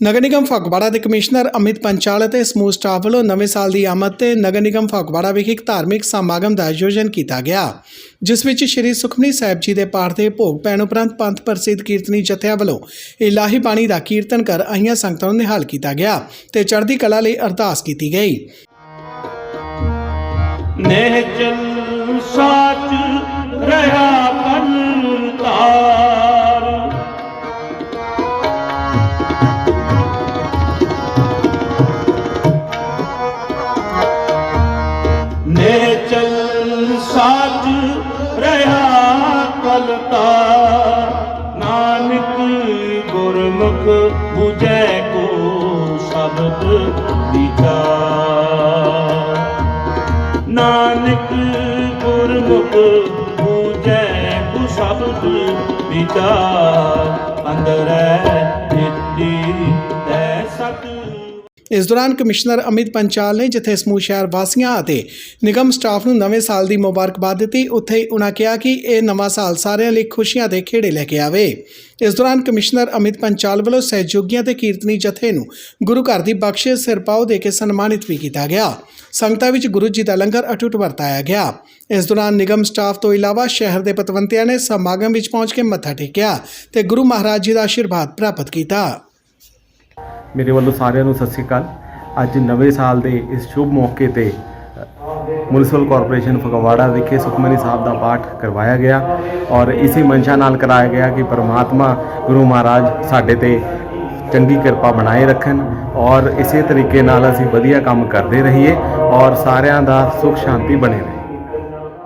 ਨਗਰ ਨਿਗਮ ਫਗਵਾੜਾ ਦੇ ਕਮਿਸ਼ਨਰ ਅਮਿਤ ਪੰਚਾਲ ਅਤੇ ਸਮੂਹ ਸਟਾਫ ਵੱਲੋਂ ਨਵੇਂ ਸਾਲ ਦੀ ਆਮਦ ਤੇ ਨਗਰ ਨਿਗਮ ਫਗਵਾੜਾ ਵਿਖੇ ਇੱਕ ਧਾਰਮਿਕ ਸਮਾਗਮ ਦਾ ਆਯੋਜਨ ਕੀਤਾ ਗਿਆ, ਜਿਸ ਵਿੱਚ ਸ੍ਰੀ ਸੁਖਮਨੀ ਸਾਹਿਬ ਜੀ ਦੇ ਪਾਠ ਦੇ ਭੋਗ ਪੈਣ ਉਪਰੰਤ ਪੰਥ ਪ੍ਰਸਿੱਧ ਕੀਰਤਨੀ ਜਥਿਆਂ ਵੱਲੋਂ ਇਲਾਹੀ ਬਾਣੀ ਦਾ ਕੀਰਤਨ ਕਰ ਆਈਆਂ ਸੰਗਤਾਂ ਨੂੰ ਨਿਹਾਲ ਕੀਤਾ ਗਿਆ ਤੇ ਚੜ੍ਹਦੀ ਕਲਾ ਲਈ ਅਰਦਾਸ ਕੀਤੀ ਗਈ। ਨਹਿ ਚਲ ਸਾਚ ਰਹਾ ਪਨ ਰਹਾ ਨਾਨਕ ਗੁਰਮੁਖ 부ਜੈ ਕੋ ਸ਼ਬਦ ਵਿਚਾਰ ਨਾਨਕ ਗੁਰਮੁਖ ਪੂਜੈ ਕੁ ਸ਼ਬਦ ਵਿਚਾਰ ਅੰਦਰੈ ਨਿਤੀ ਤੈ ਸਤ ਇਸ ਦੌਰਾਨ ਕਮਿਸ਼ਨਰ ਅਮਿਤ ਪੰਚਾਲ ਨੇ ਜਿੱਥੇ ਸਮੂਹ ਸ਼ਹਿਰ ਵਾਸੀਆਂ ਅਤੇ ਨਿਗਮ ਸਟਾਫ ਨੂੰ ਨਵੇਂ ਸਾਲ ਦੀ ਮੁਬਾਰਕਬਾਦ ਦਿੱਤੀ, ਉੱਥੇ ਹੀ ਉਨ੍ਹਾਂ ਕਿਹਾ ਕਿ ਇਹ ਨਵਾਂ ਸਾਲ ਸਾਰਿਆਂ ਲਈ ਖੁਸ਼ੀਆਂ ਦੇ ਖੇੜੇ ਲੈ ਕੇ ਆਵੇ। ਇਸ ਦੌਰਾਨ ਕਮਿਸ਼ਨਰ ਅਮਿਤ ਪੰਚਾਲ ਵੱਲੋਂ ਸਹਿਯੋਗੀਆਂ ਤੇ ਕੀਰਤਨੀ ਜਥੇ ਨੂੰ ਗੁਰੂ ਘਰ ਦੀ ਬਖਸ਼ਿਸ਼ ਸਿਰਪਾਓ ਦੇ ਕੇ ਸਨਮਾਨਿਤ ਵੀ ਕੀਤਾ ਗਿਆ। ਸੰਗਤਾਂ ਵਿੱਚ ਗੁਰੂ ਜੀ ਦਾ ਲੰਗਰ ਅਟੁੱਟ ਵਰਤਾਇਆ ਗਿਆ। ਇਸ ਦੌਰਾਨ ਨਿਗਮ ਸਟਾਫ ਤੋਂ ਇਲਾਵਾ ਸ਼ਹਿਰ ਦੇ ਪਤਵੰਤਿਆਂ ਨੇ ਸਮਾਗਮ ਵਿੱਚ ਪਹੁੰਚ ਕੇ ਮੱਥਾ ਟੇਕਿਆ ਤੇ ਗੁਰੂ ਮਹਾਰਾਜ ਜੀ ਦਾ ਆਸ਼ੀਰਵਾਦ ਪ੍ਰਾਪਤ ਕੀਤਾ। ਮੇਰੇ ਵੱਲੋਂ ਸਾਰਿਆਂ ਨੂੰ ਸਤਿ ਸ੍ਰੀ ਅਕਾਲ। ਅੱਜ ਨਵੇਂ ਸਾਲ ਦੇ ਇਸ ਸ਼ੁਭ ਮੌਕੇ ਤੇ ਮੁਨਿਸਪਲ ਕਾਰਪੋਰੇਸ਼ਨ ਫਗਵਾੜਾ ਵਿਖੇ ਸੁਖਮਨੀ ਸਾਹਿਬ ਦਾ ਪਾਠ ਕਰਵਾਇਆ ਗਿਆ ਔਰ ਇਸੇ ਮਨਸ਼ਾ ਨਾਲ ਕਰਾਇਆ ਗਿਆ ਕਿ ਪਰਮਾਤਮਾ ਗੁਰੂ ਮਹਾਰਾਜ ਸਾਡੇ ਤੇ ਚੰਗੀ ਕਿਰਪਾ ਬਣਾਏ ਰੱਖਣ ਔਰ ਇਸੇ ਤਰੀਕੇ ਨਾਲ ਅਸੀਂ ਵਧੀਆ ਕੰਮ ਕਰਦੇ ਰਹੀਏ ਔਰ ਸਾਰਿਆਂ ਦਾ ਸੁਖ ਸ਼ਾਂਤੀ ਬਣੇ ਰਹੇ।